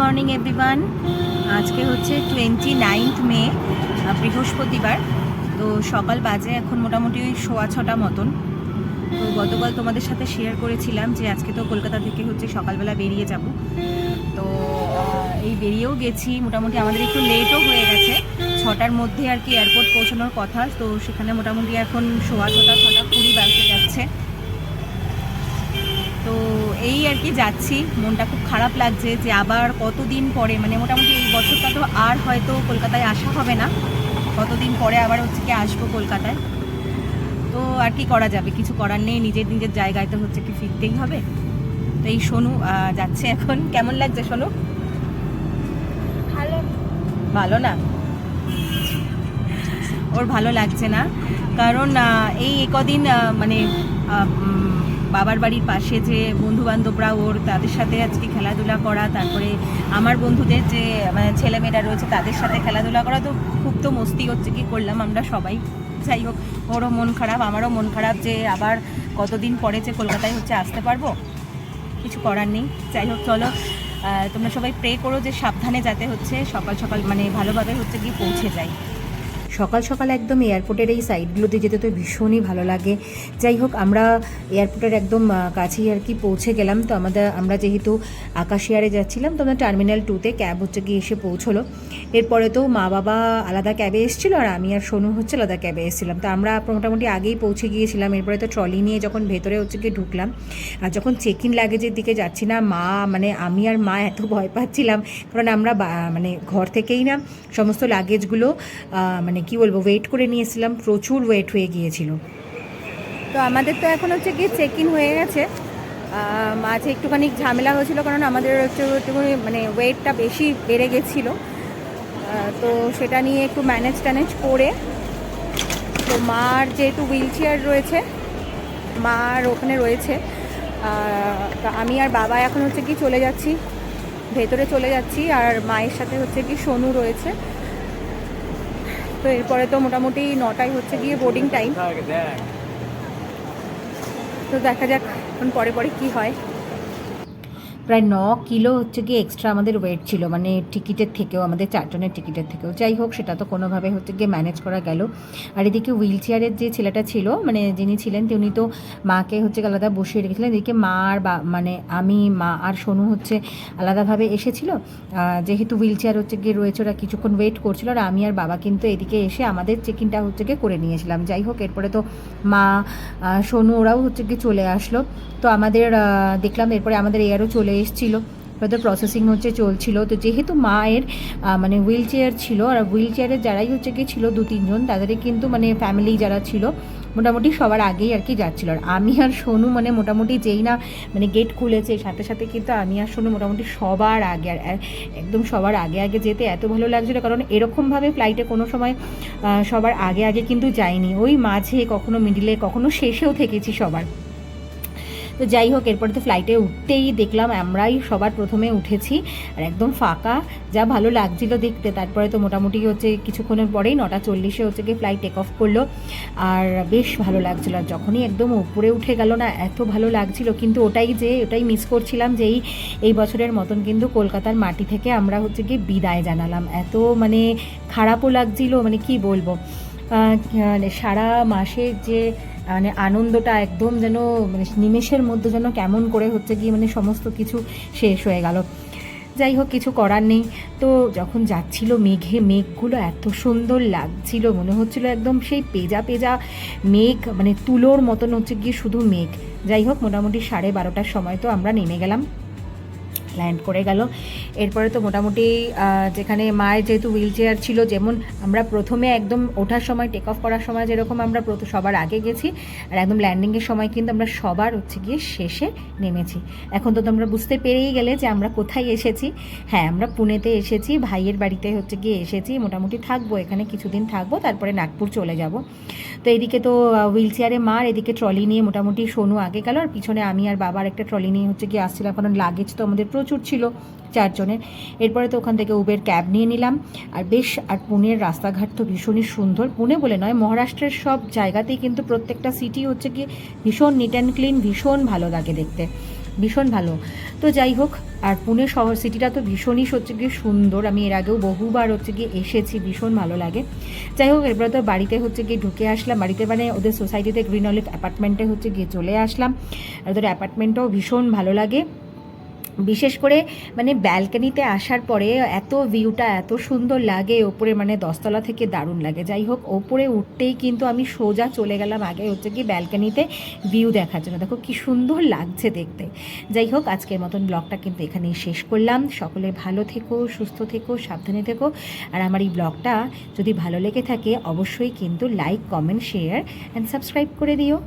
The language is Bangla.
Morning, everyone. আজকে হচ্ছে টোয়েন্টি নাইনথ মে বৃহস্পতিবার। তো সকাল বাজে, এখন মোটামুটি ওই সোয়া ছটা মতন। তো গতকাল তোমাদের সাথে শেয়ার করেছিলাম যে আজকে তো কলকাতা থেকে হচ্ছে সকালবেলা বেরিয়ে যাব। তো এই বেরিয়েও গেছি। মোটামুটি আমাদের একটু লেটও হয়ে গেছে। ছটার মধ্যে আর কি এয়ারপোর্ট পৌঁছানোর কথা। তো সেখানে মোটামুটি এখন সোয়া ছটা ছটা কুড়ি বাজতে যাচ্ছে। তো এই আর কি যাচ্ছি। মনটা খুব খারাপ লাগছে যে আবার কতদিন পরে মানে মোটামুটি এই বছরটা তো আর হয়তো কলকাতায় আসা হবে না। কতদিন পরে আবার হচ্ছে কি আসব কলকাতায়। তো আর কি করা যাবে? কিছু করার নেই নিজের নিজের জায়গায় তো হচ্ছে কি ফিরতেই হবে। তো এই সোনু যাচ্ছে এখন। কেমন লাগছে সোনু? ভালো। ভালো না? ওর ভালো লাগছে না। কারণ এই কদিন মানে বাবার বাড়ির পাশে যে বন্ধু বান্ধবরা ওর, তাদের সাথে আজকে খেলাধুলা করা, তারপরে আমার বন্ধুদের যে মানে ছেলেমেয়েরা রয়েছে, তাদের সাথে খেলাধুলা করা, তো খুব তো মস্তি হচ্ছে কি করলাম আমরা সবাই। যাই হোক, ওরও মন খারাপ, আমারও মন খারাপ যে আবার কতদিন পরে যে কলকাতায় হচ্ছে আসতে পারব, কিছু করার নেই। যাই হোক, চলো তোমরা সবাই প্রে করো যে সাবধানে যাতে হচ্ছে সকাল সকাল মানে ভালোভাবে হচ্ছে গিয়ে পৌঁছে যাই। সকাল সকাল একদম এয়ারপোর্টের এই সাইডগুলোতে যেতে তো ভীষণই ভালো লাগে। যাই হোক, আমরা এয়ারপোর্টের একদম কাছেই আর কি পৌঁছে গেলাম। তো আমাদের, আমরা যেহেতু আকাশিয়ারে যাচ্ছিলাম, তো আমরা টার্মিনাল টুতে ক্যাব হচ্ছে গিয়ে এসে পৌঁছলো। এরপরে তো মা বাবা আলাদা ক্যাবে এসেছিল আর আমি আর সোনু হচ্ছে আলাদা ক্যাবে এসেছিলাম। তো আমরা মোটামুটি আগেই পৌঁছে গিয়েছিলাম। এরপরে তো ট্রলি নিয়ে যখন ভেতরে হচ্ছে গিয়ে ঢুকলাম, আর যখন চেক ইন লাগেজের দিকে যাচ্ছি না, মা মানে আমি আর মা এত ভয় পাচ্ছিলাম। কারণ আমরা মানে ঘর থেকেই না, সমস্ত লাগেজগুলো মানে কি বলব ওয়েট করে নিয়েছিলাম, প্রচুর ওয়েট হয়ে গিয়েছিল। তো আমাদের তো এখন হচ্ছে গিয়ে চেক ইন হয়ে গেছে। মাঝে একটুখানি ঝামেলা হয়েছিল, কারণ আমাদের হচ্ছে একটুখানি মানে ওয়েটটা বেশি বেড়ে গেছিল। তো সেটা নিয়ে একটু ম্যানেজ ট্যানেজ করে, তো মার যেহেতু হুইল চেয়ার রয়েছে মার ওখানে রয়েছে আমি আর বাবা এখন হচ্ছে কি চলে যাচ্ছি, ভেতরে চলে যাচ্ছি, আর মায়ের সাথে হচ্ছে কি সোনু রয়েছে। তো এরপরে তো মোটামুটি নটায় হচ্ছে গিয়ে বোর্ডিং টাইম তো দেখা যাক এখন পরে পরে কি হয়। প্রায় ন কিলো হচ্ছে গিয়ে এক্সট্রা আমাদের ওয়েট ছিল মানে টিকিটের থেকেও, আমাদের চারজনের টিকিটের থেকেও। যাই হোক, সেটা তো কোনোভাবে হচ্ছে গিয়ে ম্যানেজ করা গেল। আর এদিকে হুইল চেয়ারের যে ছেলেটা ছিল মানে যিনি ছিলেন, তিনি তো মাকে হচ্ছে আলাদা বসিয়ে রেখেছিলেন। এদিকে মা আর বা মানে আমি, মা আর সোনু হচ্ছে আলাদাভাবে এসেছিল। যেহেতু হুইল চেয়ার হচ্ছে গিয়ে রয়েছে, ওরা কিছুক্ষণ ওয়েট করছিল আর আমি আর বাবা কিন্তু এদিকে এসে আমাদের চেক ইনটা হচ্ছে গিয়ে করে নিয়েছিলাম। যাই হোক, এরপরে তো মা সোনু ওরাও হচ্ছে গিয়ে চলে আসলো। তো আমাদের দেখলাম এরপরে আমাদের এয়ারও চলে এসেছিল হয়তো প্রসেসিং হচ্ছে, চলছিল। তো যেহেতু মায়ের মানে হুইল চেয়ার ছিল, আর হুইল চেয়ারের যারাই হচ্ছে গিয়ে ছিল দু তিনজন, তাদেরই কিন্তু মানে ফ্যামিলি যারা ছিল, মোটামুটি সবার আগেই আর কি যাচ্ছিল। আর আমি আর সোনু মানে মোটামুটি যেই না মানে গেট খুলেছে, সাথে সাথে কিন্তু আমি আর সোনু মোটামুটি সবার আগে আর একদম সবার আগে আগে যেতে এত ভালো লাগছিল, কারণ এরকমভাবে ফ্লাইটে কোনো সময় সবার আগে আগে কিন্তু যাইনি। ওই মাঝে কখনো মিডিলে কখনো শেষেও থেকেছি সবার। তো যাই হোক, এরপরে তো ফ্লাইটে উঠতেই দেখলাম আমরাই সবার প্রথমে উঠেছি আর একদম ফাঁকা। যা ভালো লাগছিল দেখতে। তারপরে তো মোটামুটি হচ্ছে কিছুক্ষণের পরেই নটা চল্লিশে হচ্ছে কি ফ্লাইট টেক অফ করল। আর বেশ ভালো লাগছিল। আর যখনই একদম উপরে উঠে গেল না, এত ভালো লাগছিল। কিন্তু ওটাই যে, ওটাই মিস করছিলাম যে এই এই বছরের মতন কিন্তু কলকাতার মাটি থেকে আমরা হচ্ছে কি বিদায় জানালাম। এত মানে খারাপও লাগছিল মানে কি বলব? মানে সারা মাসের যে মানে আনন্দটা একদম যেন মানে নিমেষের মধ্যে যেন কেমন করে হচ্ছে গিয়ে মানে সমস্ত কিছু শেষ হয়ে গেল। যাই হোক, কিছু করার নেই। তো যখন যাচ্ছিল মেঘে, মেঘগুলো এত সুন্দর লাগছিল, মনে হচ্ছিল একদম সেই পেজা পেজা মেঘ মানে তুলোর মতন হচ্ছে গিয়ে শুধু মেঘ। যাই হোক, মোটামুটি সাড়ে বারোটার সময় তো আমরা নেমে গেলাম। ল্যান্ড করে গেল। এরপরে তো মোটামুটি যেখানে মায়ের যেহেতু হুইল চেয়ার ছিল, যেমন আমরা প্রথমে একদম ওঠার সময় টেক অফ করার সময় যেরকম আমরা সবার আগে গেছি, আর একদম ল্যান্ডিংয়ের সময় কিন্তু আমরা সবার হচ্ছে গিয়ে শেষে নেমেছি। এখন তো তোমরা বুঝতে পেরেই গেলে যে আমরা কোথায় এসেছি। হ্যাঁ আমরা পুনেতে এসেছি, ভাইয়ের বাড়িতে হচ্ছে গিয়ে এসেছি, মোটামুটি থাকব, এখানে কিছুদিন থাকব, তারপরে নাগপুর চলে যাব। তো এদিকে তো হুইল চেয়ারে মার এদিকে ট্রলি নিয়ে মোটামুটি সোনু আগে গেল, আর পিছনে আমি আর বাবার একটা ট্রলি নিয়ে হচ্ছে গিয়ে আসছিলাম, কারণ লাগেজ তো আমাদের প্রচুর ছিল চারজনের। এরপরে তো ওখান থেকে উবের ক্যাব নিয়ে নিলাম। আর বেশ, আর পুনের রাস্তাঘাট তো ভীষণই সুন্দর। পুনে বলে নয়, মহারাষ্ট্রের সব জায়গাতেই কিন্তু প্রত্যেকটা সিটি হচ্ছে কি ভীষণ নিট অ্যান্ড ক্লিন ভীষণ ভালো লাগে দেখতে। ভীষণ ভালো। তো যাই হোক, আর পুনে শহর সিটিটা তো ভীষণই হচ্ছে গিয়ে সুন্দর। আমি এর আগেও বহুবার হচ্ছে গিয়ে এসেছি, ভীষণ ভালো লাগে। যাই হোক, এরপরে তো বাড়িতে হচ্ছে গিয়ে ঢুকে আসলাম। বাড়িতে মানে ওদের সোসাইটিতে গ্রিন অলিভ অ্যাপার্টমেন্টে হচ্ছে গিয়ে চলে আসলাম। আর ওদের অ্যাপার্টমেন্টটাও ভীষণ ভালো লাগে। বিশেষ করে মানে ব্যালকানিতে আসার পরে এত ভিউটা এত সুন্দর লাগে, ওপরে মানে দশতলা থেকে দারুণ লাগে। যাই হোক, ওপরে উঠতেই কিন্তু আমি সোজা চলে গেলাম আগে হচ্ছে কি ব্যালকানিতে ভিউ দেখার জন্য। দেখো কি সুন্দর লাগছে দেখতে। যাই হোক, আজকের মতন ব্লগটা কিন্তু এখানেই শেষ করলাম। সকলে ভালো থেকো, সুস্থ থেকো, সাবধানে থেকো। আর আমার এই ব্লগটা যদি ভালো লেগে থাকে, অবশ্যই কিন্তু like comment share and subscribe করে দিও।